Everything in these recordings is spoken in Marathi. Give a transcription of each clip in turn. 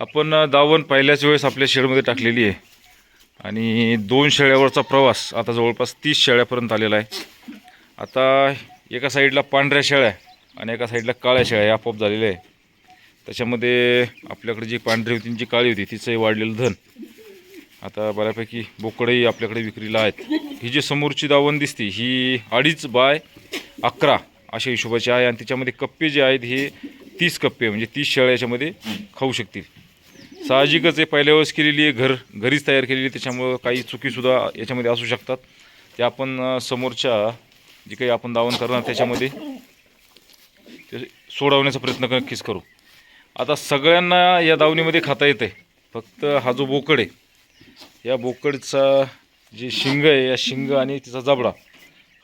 आपण दावण पहिल्याच वेळेस आपल्या शेडमध्ये टाकलेली आहे. आणि दोन शेळ्यावरचा प्रवास आता जवळपास तीस शेळ्यापर्यंत आलेला आहे. आता एका साईडला पांढऱ्या शेळ्या आणि एका साईडला काळ्या शेळ्या आपोआप झालेल्या आहे त्याच्यामध्ये आपल्याकडे जी पांढरी होती आणि जी काळी होती तिचंही वाढलेलं धन. आता बऱ्यापैकी बोकडंही आपल्याकडे विक्रीला आहेत. ही जी समोरची दावण दिसते ही अडीच बाय अकरा अशा हिशोबाची आहे. आणि त्याच्यामध्ये कप्पे जे आहेत हे तीस कप्पे म्हणजे तीस शेळ्या याच्यामध्ये खाऊ शकतील. साहजिकच आहे पहिल्या वेळेस केलेली आहे घर घरीच तयार केलेली आहे त्याच्यामुळं काही चुकीसुद्धा याच्यामध्ये असू शकतात. ते आपण समोरच्या जे काही आपण दावण करणार त्याच्यामध्ये ते सोडवण्याचा प्रयत्न नक्कीच करू. आता सगळ्यांना या दावणीमध्ये खाता येतं आहे फक्त हा जो बोकड आहे या बोकडचा जे शिंग आहे या शिंग आणि तिचा जबडा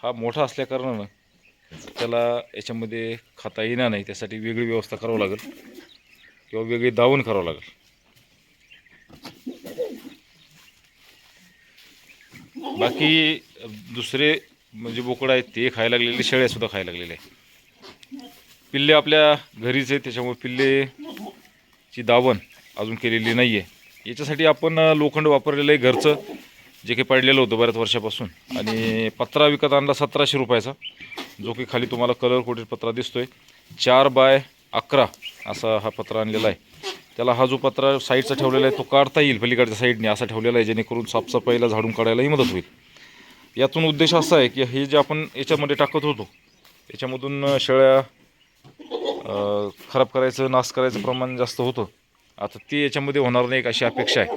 हा मोठा असल्याकारणानं त्याला याच्यामध्ये खाता येणार नाही. त्यासाठी वेगळी व्यवस्था करावं लागेल किंवा वेगळी दावण करावं लागेल. बाकी दुसरे म्हणजे बोकडं आहेत ते खायला लागलेले शेळ्यासुद्धा खायला लागलेले आहे पिल्ले आपल्या घरीच आहे त्याच्यामुळे पिल्लेची दावण अजून केलेली नाही आहे याच्यासाठी आपण लोखंड वापरलेलं आहे घरचं जे काही पडलेलं होतं बऱ्याच वर्षापासून. आणि पत्रा विकत आणला सतराशे रुपयाचा जो की खाली तुम्हाला कलर कोटेड पत्रा दिसतोय. चार बाय अकरा असा हा पत्रा आणलेला आहे. त्याला हा जो पत्रा साईडचा ठेवलेला आहे तो काढता येईल पलीकडच्या साईडने असा ठेवलेला आहे जेणेकरून साफसफाईला झाडून काढायलाही मदत होईल. यातून उद्देश असा आहे की हे जे आपण याच्यामध्ये टाकत होतो याच्यामधून शेळ्या खराब करायचं नाश करायचं प्रमाण जास्त होतं. आता ते याच्यामध्ये होणार नाही एक अशी अपेक्षा आहे.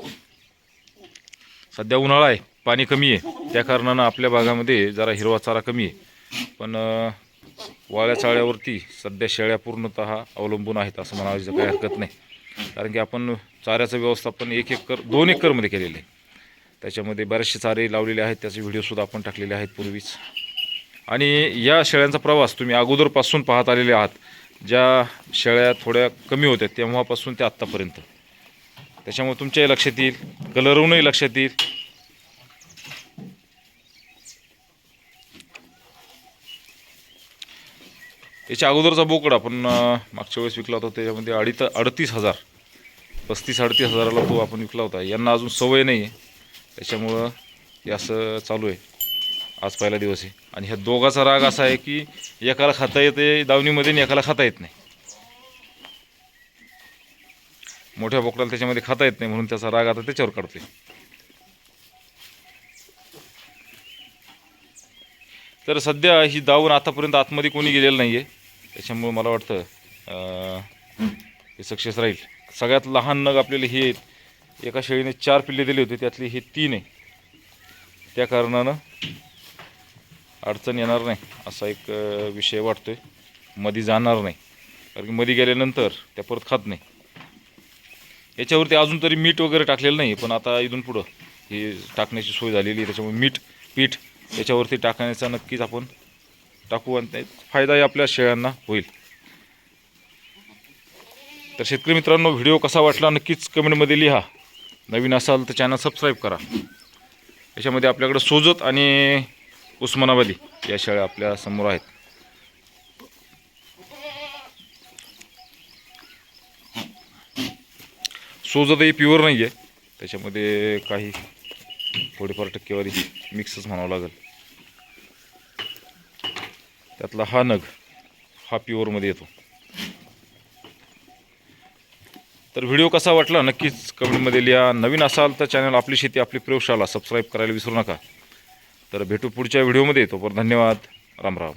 सध्या उन्हाळा आहे पाणी कमी आहे. त्या कारणानं आपल्या भागामध्ये जरा हिरवा चारा कमी आहे. पण वाळ्या चाळ्यावरती सध्या शेळ्या पूर्णतः अवलंबून आहेत असं म्हणायचं काही हरकत नाही. कारण की आपण चाऱ्याचं व्यवस्थापन एक एकर दोन एकरमध्ये केलेलं आहे. त्याच्यामध्ये बरेचसे चारे लावलेले आहेत त्याचे व्हिडिओसुद्धा आपण टाकलेले आहेत पूर्वीच. आणि या शेळ्यांचा प्रवास तुम्ही अगोदरपासून पाहत आलेले आहात ज्या शेळ्या थोड्या कमी होत्या तेव्हापासून ते आत्तापर्यंत. त्याच्यामुळे तुमच्याही लक्षात येईल कलरवूनही लक्षात येईल याच्या अगोदरचा बोकडा पण मागच्या वेळेस विकला होता त्याच्यामध्ये अडीत अडतीस हजार पस्तीस अडतीस हजाराला तो आपण विकला होता. यांना अजून सवय नाही आहे त्याच्यामुळं हे असं चालू आहे. आज पहिला दिवस आहे. आणि ह्या दोघाचा राग असा आहे की एकाला खाता येते दावणीमध्ये आणि एकाला खाता येत नाही. मोठ्या बोकडाला त्याच्यामध्ये खाता येत नाही म्हणून त्याचा राग आता त्याच्यावर काढतोय. तर सध्या ही दावून आतापर्यंत आतमध्ये कोणी गेलेलं नाही आहे त्याच्यामुळं मला वाटतं हे सक्सेस राहील. सगळ्यात लहान नग आपल्याला हे आहेत. एका शेळीने चार पिल्ले दिले होते त्यातली हे तीन आहे. त्या कारणानं अडचण येणार नाही असा एक विषय वाटतो आहे मधी जाणार नाही. कारण की मधी गेल्यानंतर त्या परत खात नाही. याच्यावरती अजून तरी मीठ वगैरे टाकलेलं नाही पण आता इथून पुढं ही टाकण्याची सोय झालेली आहे. त्याच्यामुळे मीठ पीठ याच्यावरती टाकण्याचा नक्कीच आपण टाकू आणि फायदाही आपल्या शेळ्यांना होईल. तर शेतकरी मित्रांनो व्हिडिओ कसा वाटला नक्कीच कमेंटमध्ये लिहा. नवीन असाल तर चॅनल सबस्क्राईब करा. याच्यामध्ये आपल्याकडं सोजत आणि उस्मानाबादी या शेळ्या आपल्यासमोर आहेत. सोजतही प्युअर नाही आहे त्याच्यामध्ये काही थोडीफार टक्केवारी मिक्सच म्हणावं लागेल. त्यातला हा नग हा प्युअरमध्ये येतो. तर व्हिडिओ कसा वाटला नक्कीच कमेंटमध्ये लिहा. नवीन असाल तर चॅनल आपली शेती आपली प्रयोगशाला सबस्क्राईब करायला विसरू नका. तर भेटू पुढच्या व्हिडिओमध्ये. तोपर्यंत धन्यवाद. राम राम.